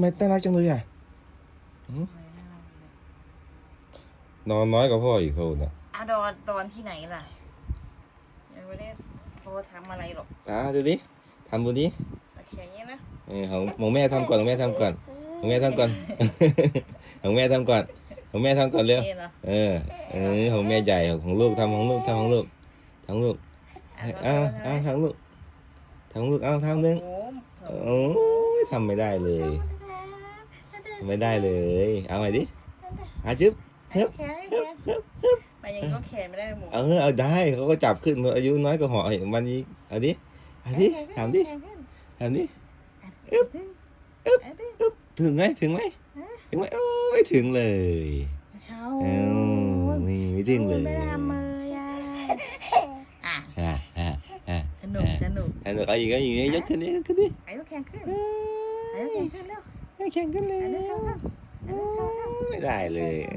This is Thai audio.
ทำไมน่ารักจังเลยอะหืมนอนน้อยกว่าพ่ออีกโซนอะอะดอนตอนที่ไหนล่ะยังไม่ได้โทรทำอะไรหรอกตาดูดิทำดูดิโอเคอย่างนี้นะเออของของแม่ทำก่อนของแม่ทำก่อนของแม่ทำก่อน ของแม่ทำก่อนของแม่ทำก่อนเร็วนี่เหรอเออเออของแม่ใหญ่ของลูกทำของลูกทำของลูกทำของลูกอะอ้าวอ้าวทำลูกทำของลูกอ้าวทำหนึ่งโอ้โห โอ้ยทำไม่ได้เลย ไม่ได้เลย เอาใหม่ดิอาจึ๊บแขนแขนมันยังก็แขนไม่ได้หมูเออเอาได้เขาก็จับขึ้นอายุน้อยกว่าหอเห็นวันนี้เอาดิเอาดิถามดิถามดิอึ๊บอึ๊บอึ๊บถึงไหมถึงไหมถึงไหมโอ้ยถึงเลยเช้าเอ้าไม่ไม่ถึงเลยไม่ได้ทำเลยอะอะอ่าอ่าอ่าสนุกสนุกสนุกเอาอีกเอาอีกยกขึ้นดิยกขึ้นดิไอ้ลูกแขนขึ้นไอ้ลูกแขนขึ้นเร็ว แข่งกันเลยไม่ได้เลยอ